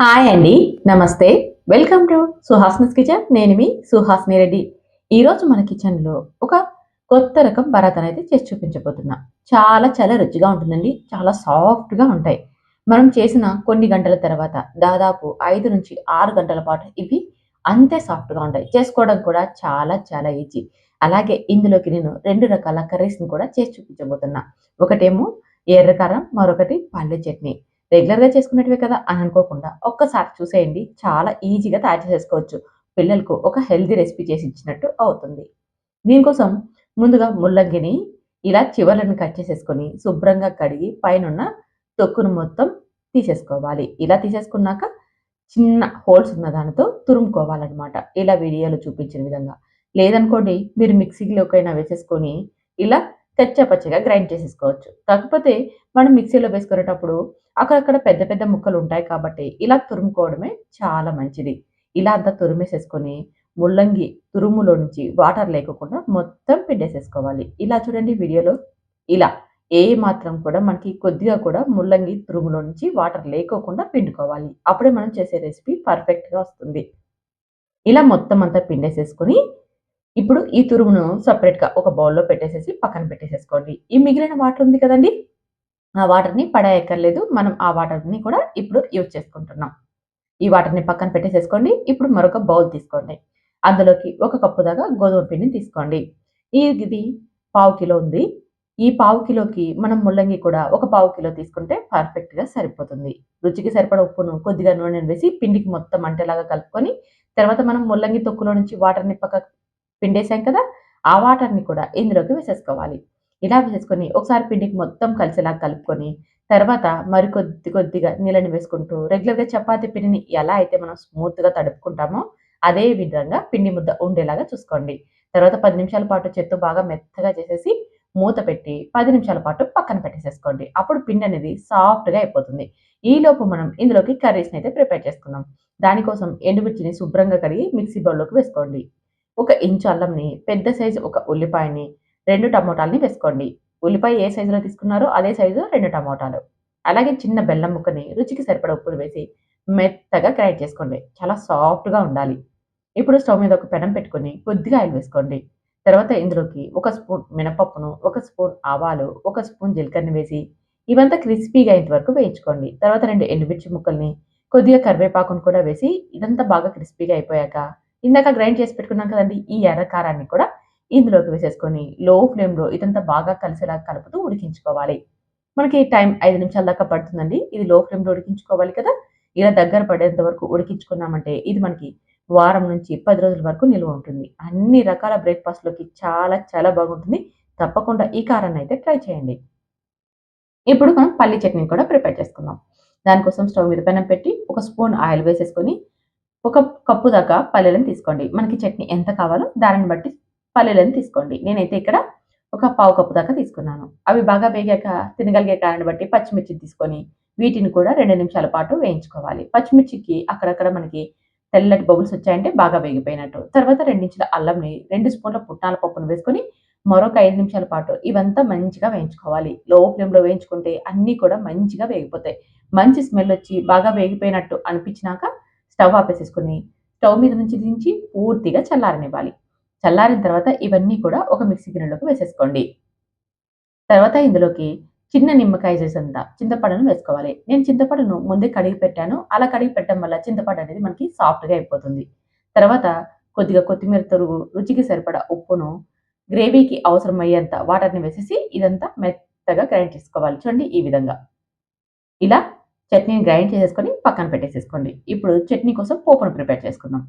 Hi అండి నమస్తే. Welcome to Suhasini's kitchen. నేను మీ సుహాస్ని రెడ్డి. ఈరోజు మన కిచెన్లో ఒక కొత్త రకం పరాతాను అయితే చేసి చూపించబోతున్నా. చాలా చాలా రుచిగా ఉంటుందండి. చాలా సాఫ్ట్గా ఉంటాయి. మనం చేసిన కొన్ని గంటల తర్వాత దాదాపు ఐదు నుంచి ఆరు గంటల పాటు ఇవి అంతే సాఫ్ట్గా ఉంటాయి. చేసుకోవడం కూడా చాలా చాలా ఈజీ. అలాగే ఇందులోకి నేను రెండు రకాల కర్రీస్ని కూడా చేసి చూపించబోతున్నా. ఒకటేమో ఎర్రకారం మరొకటి పల్లె చట్నీ. రెగ్యులర్‌గా చేసుకునేటివే కదా అని అనుకోకుండా ఒక్కసారి చూసేయండి. చాలా ఈజీగా తయారు చేసేసుకోవచ్చు. పిల్లలకు ఒక హెల్దీ రెసిపీ చేసి ఇచ్చినట్టు అవుతుంది. దీనికోసం ముందుగా ముల్లంగిని ఇలా చివరలను కట్ చేసేసుకొని శుభ్రంగా కడిగి పైనున్న తొక్కును మొత్తం తీసేసుకోవాలి. ఇలా తీసేసుకున్నాక చిన్న హోల్స్ ఉన్న దానితో తురుముకోవాలన్నమాట ఇలా వీడియోలో చూపించిన విధంగా. లేదనుకోండి మీరు మిక్సీలోకైనా వేసేసుకొని ఇలా కచ్చాపచ్చగా గ్రైండ్ చేసేసుకోవచ్చు. కాకపోతే మనం మిక్సీలో వేసుకునేటప్పుడు అక్కడక్కడ పెద్ద పెద్ద ముక్కలు ఉంటాయి కాబట్టి ఇలా తురుముకోవడమే చాలా మంచిది. ఇలా అంతా తురిమేసేసుకొని ముల్లంగి తురుములో నుంచి వాటర్ లేకోకుండా మొత్తం పిండేసేసుకోవాలి. ఇలా చూడండి వీడియోలో ఇలా ఏ మాత్రం కూడా మనకి కొద్దిగా కూడా ముల్లంగి తురుములో నుంచి వాటర్ లేకోకుండా పిండుకోవాలి. అప్పుడే మనం చేసే రెసిపీ పర్ఫెక్ట్‌గా వస్తుంది. ఇలా మొత్తం అంతా పిండేసేసుకొని ఇప్పుడు ఈ తురుమును సపరేట్గా ఒక బౌల్‌లో పెట్టేసేసి పక్కన పెట్టేసేసుకోండి. ఈ మిగిలిన వాటర్ ఉంది కదండీ! ఆ వాటర్‌ని పడేయక్కర్లేదు. మనం ఆ వాటర్‌ని కూడా ఇప్పుడు యూజ్ చేసుకుంటున్నాం. ఈ వాటర్‌ని పక్కన పెట్టేసేసుకోండి. ఇప్పుడు మరొక బౌల్ తీసుకోండి. అందులోకి ఒక కప్పు దాకా గోధుమ పిండిని తీసుకోండి. ఇది పావు కిలో ఉంది. ఈ పావు కిలోకి మనం ముల్లంగి కూడా ఒక పావు కిలో తీసుకుంటే పర్ఫెక్ట్‌గా సరిపోతుంది. రుచికి సరిపడా ఉప్పును, కొద్దిగా నూనెను వేసి పిండికి మొత్తం అంటేలాగా కలుపుకొని, తర్వాత మనం ముల్లంగి తొక్కులో నుంచి వాటర్‌ని పక్క పిండేసాం కదా! ఆ వాటర్‌ని కూడా ఇందులోకి వేసేసుకోవాలి. ఇలా వేసేసుకొని ఒకసారి పిండికి మొత్తం కలిసేలా కలుపుకొని, తర్వాత మరి కొద్ది కొద్దిగా నీళ్ళని వేసుకుంటూ రెగ్యులర్‌గా చపాతీ పిండిని ఎలా అయితే మనం స్మూత్‌గా తడుపుకుంటామో, అదే విధంగా పిండి ముద్ద ఉండేలాగా చూసుకోండి. తర్వాత పది నిమిషాల పాటు చెత్తు బాగా మెత్తగా చేసేసి మూత పెట్టి పది నిమిషాల పాటు పక్కన పెట్టేసేసుకోండి. అప్పుడు పిండి అనేది సాఫ్ట్‌గా అయిపోతుంది. ఈలోపు మనం ఇందులోకి కర్రీస్‌ని అయితే ప్రిపేర్ చేసుకుందాం. దానికోసం ఎండుమిర్చిని శుభ్రంగా కడిగి మిక్సీ బౌల్‌లోకి వేసుకోండి. ఒక ఇంచు అల్లంని, పెద్ద సైజు ఒక ఉల్లిపాయని, రెండు టమోటాలని వేసుకోండి. ఉల్లిపాయ ఏ సైజులో తీసుకున్నారో అదే సైజు రెండు టమోటాలు. అలాగే చిన్న బెల్లం ముక్కని రుచికి సరిపడ ఉప్పును వేసి మెత్తగా గ్రైండ్ చేసుకోండి. చాలా సాఫ్ట్‌గా ఉండాలి. ఇప్పుడు స్టవ్ మీద ఒక పెనం పెట్టుకొని కొద్దిగా ఆయిల్ వేసుకోండి. తర్వాత ఇందులోకి ఒక స్పూన్ మినపప్పును, ఒక స్పూన్ ఆవాలు, ఒక స్పూన్ జీలకర్రని వేసి ఇవంతా క్రిస్పీగా అయ్యేంత వరకు వేయించుకోండి. తర్వాత రెండు ఎండుమిర్చి ముక్కల్ని, కొద్దిగా కరివేపాకును కూడా వేసి ఇదంతా బాగా క్రిస్పీగా అయిపోయాక ఇందాక గ్రైండ్ చేసి పెట్టుకున్నాం కదండి ఈ ఎర్ర కారాన్ని కూడా ఇందులోకి వేసేసుకొని లో ఫ్లేమ్‌లో ఇదంతా బాగా కలిసేలా కలుపుతూ ఉడికించుకోవాలి. మనకి టైం ఐదు నిమిషాల దాకా పడుతుందండి. ఇది లో ఫ్లేమ్‌లో ఉడికించుకోవాలి కదా! ఇలా దగ్గర పడేంత వరకు ఉడికించుకున్నామంటే ఇది మనకి వారం నుంచి పది రోజుల వరకు నిల్వ ఉంటుంది. అన్ని రకాల బ్రేక్‌ఫాస్ట్‌లోకి చాలా చాలా బాగుంటుంది. తప్పకుండా ఈ కారాన్ని అయితే ట్రై చేయండి. ఇప్పుడు మనం పల్లి చట్నీ కూడా ప్రిపేర్ చేసుకుందాం. దానికోసం స్టవ్ మీద పెనం పెట్టి ఒక స్పూన్ ఆయిల్ వేసేసుకొని ఒక కప్పు దాకా పల్లీలను తీసుకోండి. మనకి చట్నీ ఎంత కావాలో దానిని బట్టి పల్లీలను తీసుకోండి. నేనైతే ఇక్కడ ఒక పావు కప్పు దాకా తీసుకున్నాను. అవి బాగా వేగాక తినగలిగే కారణం బట్టి పచ్చిమిర్చి తీసుకొని వీటిని కూడా రెండు నిమిషాల పాటు వేయించుకోవాలి. పచ్చిమిర్చికి అక్కడక్కడ మనకి తెల్లటి బబుల్స్ వచ్చాయంటే బాగా వేగిపోయినట్టు. తర్వాత రెండించిన అల్లంని, రెండు స్పూన్ల పుట్నాల పప్పును వేసుకొని మరొక ఐదు నిమిషాల పాటు ఇవంతా మంచిగా వేయించుకోవాలి. లో ఫ్లేమ్‌లో వేయించుకుంటే అన్నీ కూడా మంచిగా వేగిపోతాయి. మంచి స్మెల్ వచ్చి బాగా వేగిపోయినట్టు అనిపించినాక స్టవ్ ఆపేసేసుకుని స్టవ్ మీద నుంచి దించి పూర్తిగా చల్లారనివ్వాలి. చల్లారిన తర్వాత ఇవన్నీ కూడా ఒక మిక్సీ గిన్నెలోకి వేసేసుకోండి. తర్వాత ఇందులోకి చిన్న నిమ్మకాయ చేసేంత చింతపండును వేసుకోవాలి. నేను చింతపండును ముందే కడిగి పెట్టాను. అలా కడిగి పెట్టడం వల్ల చింతపండు అనేది మనకి సాఫ్ట్‌గా అయిపోతుంది. తర్వాత కొద్దిగా కొత్తిమీర తొరుగు రుచికి సరిపడా ఉప్పును, గ్రేవీకి అవసరమయ్యేంత వాటర్‌ని వేసేసి ఇదంతా మెత్తగా గ్రైండ్ చేసుకోవాలి. చూడండి ఈ విధంగా. ఇలా చట్నీని గ్రైండ్ చేసేసుకొని పక్కన పెట్టేసేసుకోండి. ఇప్పుడు చట్నీ కోసం పోపును ప్రిపేర్ చేసుకుందాం.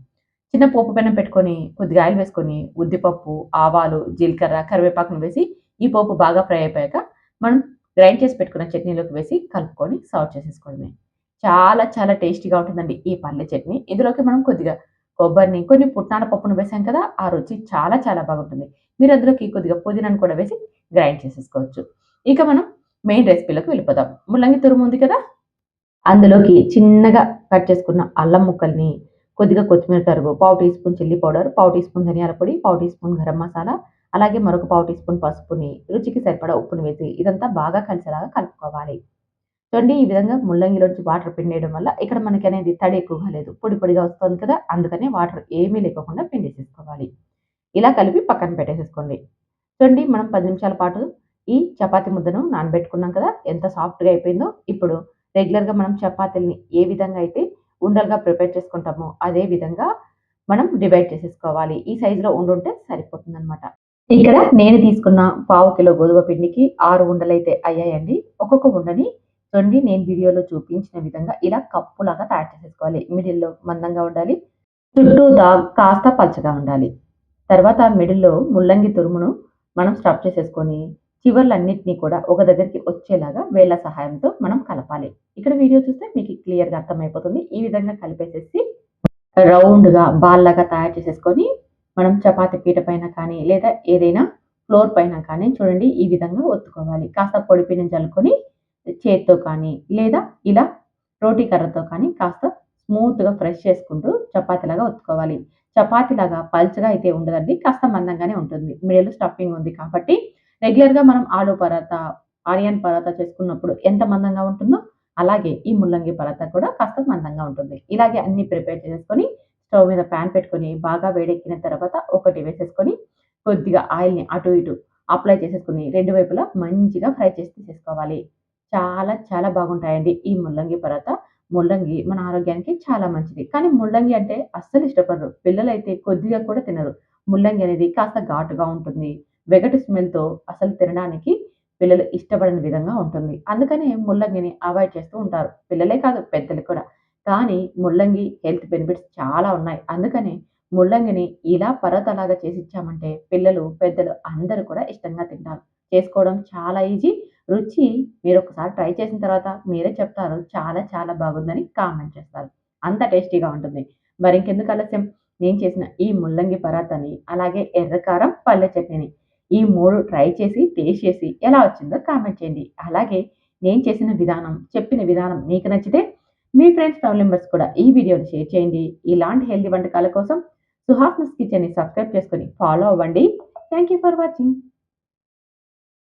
చిన్న పోపు పెనం పెట్టుకొని కొద్దిగా ఆయిల్ వేసుకొని ఉద్దిపప్పు, ఆవాలు, జీలకర్ర, కరివేపాకును వేసి ఈ పోపు బాగా ఫ్రై అయిపోయాక మనం గ్రైండ్ చేసి పెట్టుకున్న చట్నీలోకి వేసి కలుపుకొని సర్వ్ చేసేసుకోవడమే. చాలా చాలా టేస్టీగా ఉంటుందండి ఈ పల్లె చట్నీ. ఇందులోకి మనం కొద్దిగా కొబ్బరిని, కొన్ని పుట్నాల పప్పును వేసాం కదా! ఆ రుచి చాలా చాలా బాగుంటుంది. మీరు అందులోకి కొద్దిగా పుదీనాను కూడా వేసి గ్రైండ్ చేసేసుకోవచ్చు. ఇక మనం మెయిన్ రెసిపీలోకి వెళ్ళిపోదాం. ముల్లంగి తురుము ఉంది కదా! అందులోకి చిన్నగా కట్ చేసుకున్న అల్లం ముక్కల్ని, కొద్దిగా కొత్తిమీర తరుగు, పావు టీ స్పూన్ చిల్లీ పౌడర్, పావు టీ స్పూన్ ధనియాల పొడి, పావు టీ స్పూన్ గరం మసాలా, అలాగే మరొక పావు టీ స్పూన్ పసుపుని, రుచికి సరిపడా ఉప్పుని వేసి ఇదంతా బాగా కలిసేలాగా కలుపుకోవాలి. చూడండి ఈ విధంగా ముల్లంగిలోంచి వాటర్ పిండేయడం వల్ల ఇక్కడ మనకి అనేది తడి ఎక్కువగా లేదు పొడి పొడిగా వస్తుంది కదా అందుకనే వాటర్ ఏమీ లేకుండా పిండేసేసుకోవాలి. ఇలా కలిపి పక్కన పెట్టేసేసుకోండి. చూడండి మనం పది నిమిషాల పాటు ఈ చపాతి ముద్దను నానబెట్టుకున్నాం కదా ఎంత సాఫ్ట్గా అయిపోయిందో. ఇప్పుడు రెగ్యులర్గా మనం చపాతీల్ని ఏ విధంగా అయితే ఉండలుగా ప్రిపేర్ చేసుకుంటామో అదే విధంగా మనం డివైడ్ చేసేసుకోవాలి. ఈ సైజులో ఉండుంటే సరిపోతుంది అనమాట ఇక్కడ నేను తీసుకున్న పావు కిలో గోధుమ పిండికి ఆరు ఉండలు అయితే అయ్యాయండి. ఒక్కొక్క ఉండని చూడండి నేను వీడియోలో చూపించిన విధంగా ఇలా కప్పులాగా తయారు చేసేసుకోవాలి. మిడిల్లో మందంగా ఉండాలి. చుట్టూ దా కాస్త పచ్చగా ఉండాలి. తర్వాత మిడిల్లో ముల్లంగి తురుమును మనం స్టఫ్ చేసేసుకొని చివర్లన్నింటినీ కూడా ఒక దగ్గరికి వచ్చేలాగా వేళ్ళ సహాయంతో మనం కలపాలి. ఇక్కడ వీడియో చూస్తే మీకు క్లియర్గా అర్థమైపోతుంది. ఈ విధంగా కలిపేసేసి రౌండ్గా బాల్ లాగా తయారు చేసేసుకొని మనం చపాతి పీట పైన కానీ లేదా ఏదైనా ఫ్లోర్ పైన కానీ చూడండి ఈ విధంగా ఒత్తుకోవాలి. కాస్త పొడిపిన జల్లుకొని చల్లుకొని చేత్తో కానీ లేదా ఇలా రోటీ కర్రతో కానీ కాస్త స్మూత్గా ఫ్రెష్ చేసుకుంటూ చపాతీలాగా ఒత్తుకోవాలి. చపాతీలాగా పల్చగా అయితే ఉండదండి కాస్త మందంగానే ఉంటుంది. మిడిల్ స్టఫింగ్ ఉంది కాబట్టి రెగ్యులర్గా మనం ఆలు పరాతా ఆనియన్ పరాతా చేసుకున్నప్పుడు ఎంత మందంగా ఉంటుందో అలాగే ఈ ముల్లంగి పరాతా కూడా కాస్త మందంగా ఉంటుంది. ఇలాగే అన్ని ప్రిపేర్ చేసుకొని స్టవ్ మీద ప్యాన్ పెట్టుకొని బాగా వేడెక్కిన తర్వాత ఒకటి వేసేసుకొని కొద్దిగా ఆయిల్ని అటు ఇటు అప్లై చేసేసుకుని రెండు వైపులా మంచిగా ఫ్రై చేసి తీసేసుకోవాలి. చాలా చాలా బాగుంటాయండి ఈ ముల్లంగి పరాత. ముల్లంగి మన ఆరోగ్యానికి చాలా మంచిది. కానీ ముల్లంగి అంటే అస్సలు ఇష్టపడరు. పిల్లలైతే కొద్దిగా కూడా తినరు. ముల్లంగి అనేది కాస్త ఘాటుగా ఉంటుంది. వెగటి స్మెల్తో అసలు తినడానికి పిల్లలు ఇష్టపడని విధంగా ఉంటుంది. అందుకనే ముల్లంగిని అవాయిడ్ చేస్తూ ఉంటారు. పిల్లలే కాదు పెద్దలు కూడా. కానీ ముల్లంగి హెల్త్ బెనిఫిట్స్ చాలా ఉన్నాయి. అందుకనే ముల్లంగిని ఇలా పరతలాగా చేసి ఇచ్చామంటే పిల్లలు పెద్దలు అందరూ కూడా ఇష్టంగా తింటారు. చేసుకోవడం చాలా ఈజీ. రుచి మీరు ఒకసారి ట్రై చేసిన తర్వాత మీరే చెప్తారు. చాలా చాలా బాగుందని కామెంట్ చేస్తారు. అంత టేస్టీగా ఉంటుంది. మరి ఇంకెందుకు ఆలస్యం? నేను చేసిన ఈ ముల్లంగి పరాతాని అలాగే ఎర్రకారం పల్లె చట్నీని ఈ మూడు ట్రై చేసి టేస్ట్ చేసి ఎలా వచ్చిందో కామెంట్ చేయండి. అలాగే నేను చేసిన విధానం చెప్పిన విధానం మీకు నచ్చితే మీ ఫ్రెండ్స్ ఫ్యామిలీ మెంబర్స్ కూడా ఈ వీడియోని షేర్ చేయండి. ఇలాంటి హెల్తీ వంటకాల కోసం సుహాస్నస్ కిచెన్ని సబ్స్క్రైబ్ చేసుకొని ఫాలో అవ్వండి. Thank you for watching.